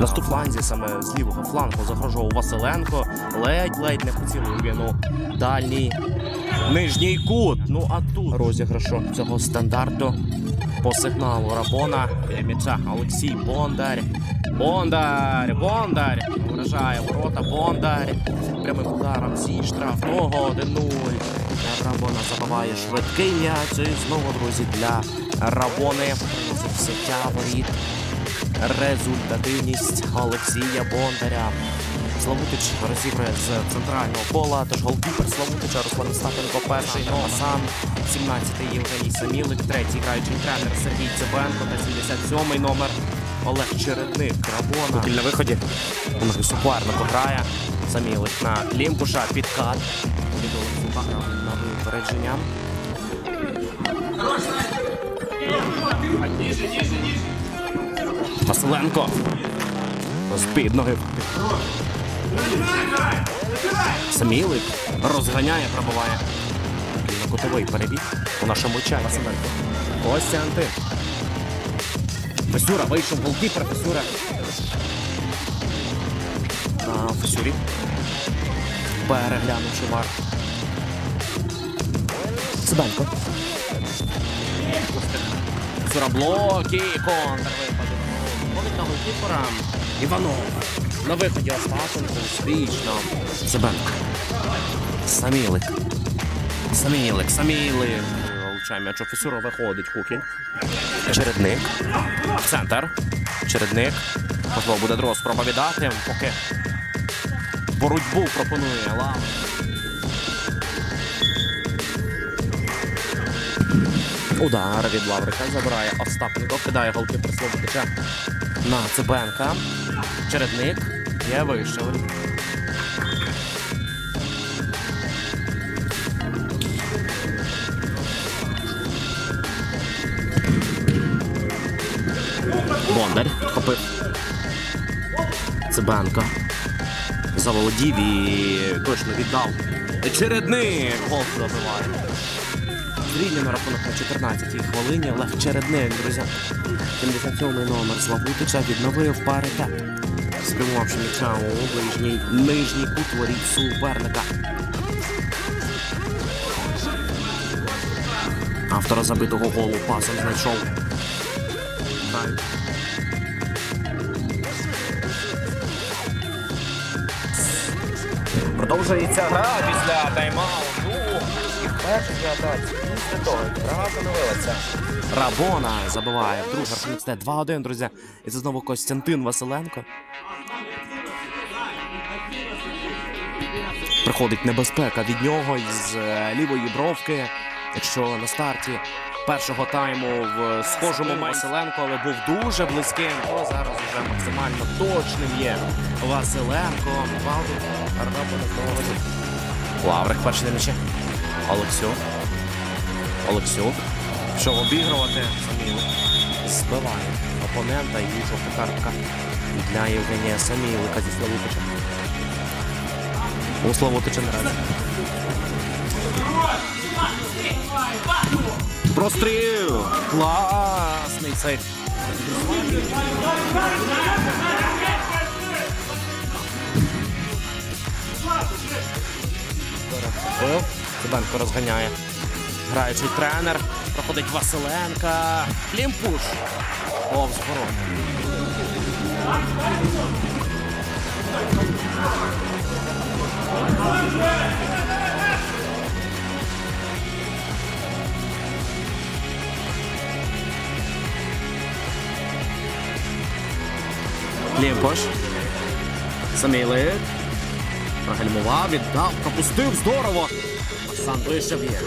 Наступ фланзі саме з лівого флангу загрожував Василенко. Ледь-ледь не поцілив він у дальній нижній кут. Ну а тут розіграшу цього стандарту по сигналу Рабона. М'яча Олексій Бондар. Бондар! Бондар! Вражає ворота Бондар. Прямим ударом зі штрафного 1-0. Рабона забиває швидкий м'яч. І знову, друзі, для Рабони приносить взяття воріт. Результативність Олексія Бондаря. Славутич розігрує з центрального пола, тож голкіпер Славутича Руслан Остапенко перший, Номасан, 17-й Євгеній Самілик, третій граючий тренер Сергій Цибенко та 77-й номер Олег Чередник. Рабона. Кіль на виході. У супернику грає. Самілик на Клімпуша, підкат. Від Олексука грав на випередження. Василенко. З під ноги. Самілик розганяє, пробиває. На кутовий перебіг у нашому чаті. Василенко. Костянтин. Фесюра вийшов голкіпер Фесюра. На Фесюрі. Переглянувши вар. Цибенко. Фесюра блоки. Контр випадок. На голкіпера. Іванов. На виході Остапенко успішно. Цибенко. Самілик. Самілик, Самілик. Влучає м'яч у Фесюра виходить Кукін. Чередник. Центр. Чередник. Можливо, буде друга спроба віддати, поки боротьбу пропонує Лава. Удар від Лаврика забирає Остапенко, кидає голки Слободича на Цибенка. Чередник є вийшов. Бондар хопив. Цибенко. Заволодів і точно віддав. Чередник гол забиває. Зрівняно рахунок на 14-й хвилині. Олег Чередник, друзі. 77-й номер Славутича відновив паритет. Спрямувавши м'яча у ближній нижній кут воріт суперника. Автора забитого голу пасом знайшов. Продовжується гра після тайм-ауту. І перший атаці. Після того гра поновилася. Рабона забиває. Друга рахунок 2-1, друзі. І це знову Костянтин Василенко. Приходить небезпека від нього із е, лівої бровки. Якщо на старті першого тайму в схожому Василенко, але був дуже близьким, то зараз вже максимально точним є Василенко. Валдик, Арнапо на. Лаврик перший на м'ячі. Олексюк. Олексюк. Пішов обігрувати. Самілик. Збиває опонента і жовта картка для Євгенія Самілика зі Славутича. У Славутича наразі. Простріл! Класний. Перехопив. Цибенко розганяє. Граючий тренер. Проходить Василенка. Клімпуш. Повз ворот. Клімпуш. Самілик. Прогальмував, віддав, пропустив, здорово. Сам вийшов є.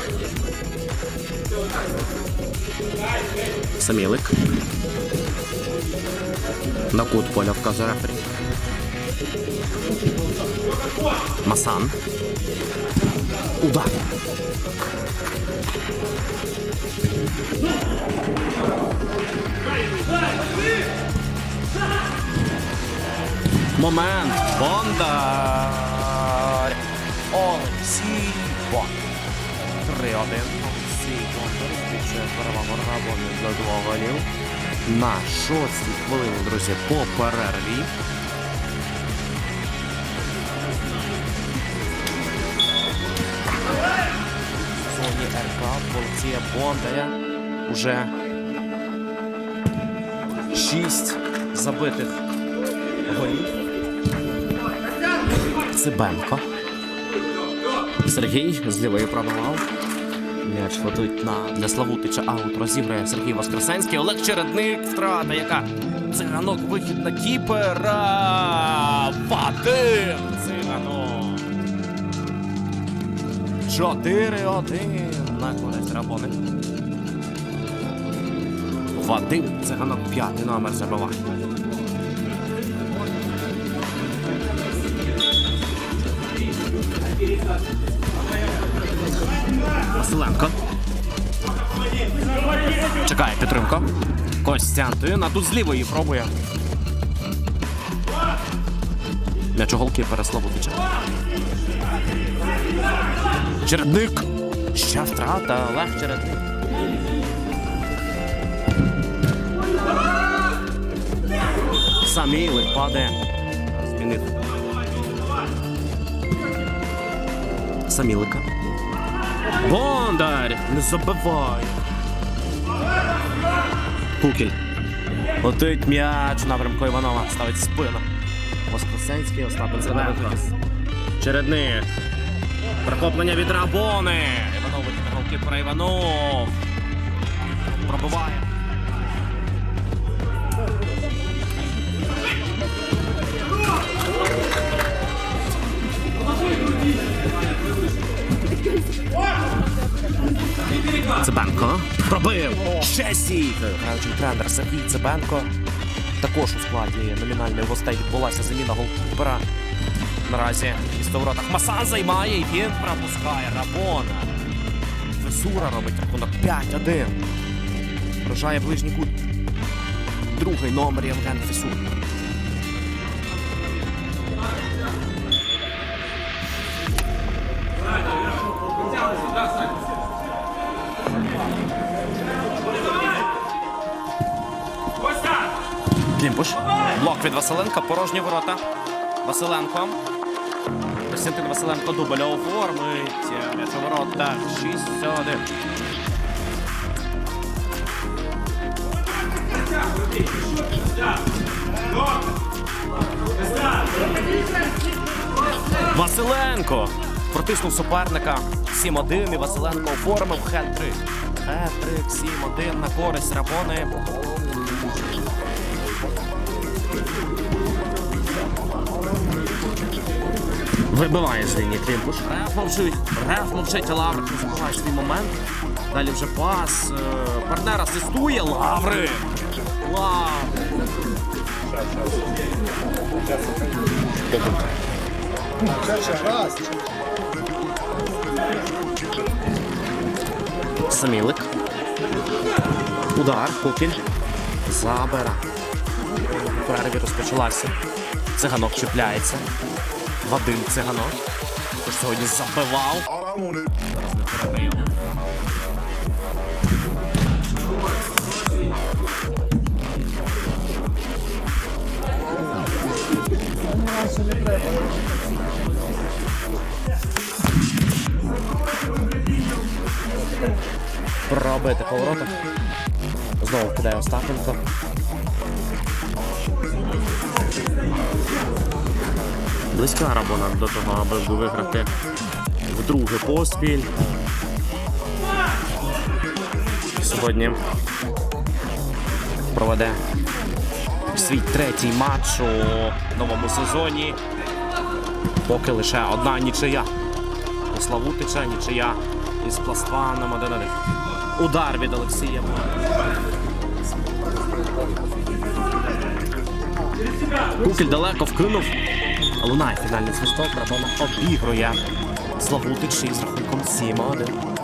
Самілик. На кут поля вказує рефері. Масан. Удар. Момент. Бондар. Олексій Бондар. 3-1. Збільшує перевагу Рабони до двох голів. на шостій хвилині, друзі, по перерві. Зоні РК Олексія Бондаря уже шість забитих голів. Цибенко. Сергій з лівої пробивав. М'яч летить на для Славутича. Аут розіграє Сергій Воскресенський. Олег Чередник. Втрата, яка циганок вихід на кіпера. Вадим циганок. 4-1 на користь Рабони. Вадим циганок п'ятий номер забиває. Костянтин, а тут з лівої пробує. М'яч у голкіпера Славутича. Чередник. Ще втрата, Олег Чередник. Самілик падає. Змінив. Самілика. Бондар! Не забивай! Кукіль. Летить м'яч у напрямку Іванова. Ставить спину. Воскресенський, Остап Зеленко. Чередник. Прихоплення від Рабони. Іванов витягне про Іванов. Пробиває. Пробив. Ще тренер Сергій Цибенко. Також у складі номінальної гостей відбулася заміна голкіпера. Наразі місто в воротах Масан займає і він пропускає Рабона. Весура робить рахунок 5-1. Вражає ближній кут. Другий номер Євген Фесур. Клімпуш. Блок від Василенка. Порожні ворота. Василенко. Костянтин Василенко дубля оформить. М'яч ворота. 6-1. Василенко протиснув суперника 7-1 і Василенко оформив хет-трик. Хет-трик 7-1 на користь Рабони. Вибиває з лінії Клімпуш. Реф мовчить. Реф мовчить, не свій момент. Далі вже пас. Е, Партнер асистує. Лаврик. Лаврик. Самілик. Удар. Кукіль. Забера. Перерві розпочалася. Циганок чіпляється. Вадим циганок. Тож сьогодні забивав. Пробити поворота. Знову кидає Остапенко. Близька Рабона до того, аби виграти вдруге поспіль. Сьогодні проведе свій третій матч у новому сезоні. Поки лише одна нічия. У Славутича нічия із пластваном 1-1. Удар від Олексія. Кукель далеко вкинув. Лунає фінальний свисток, Рабона обігрує Славутич із рахунком 7-1.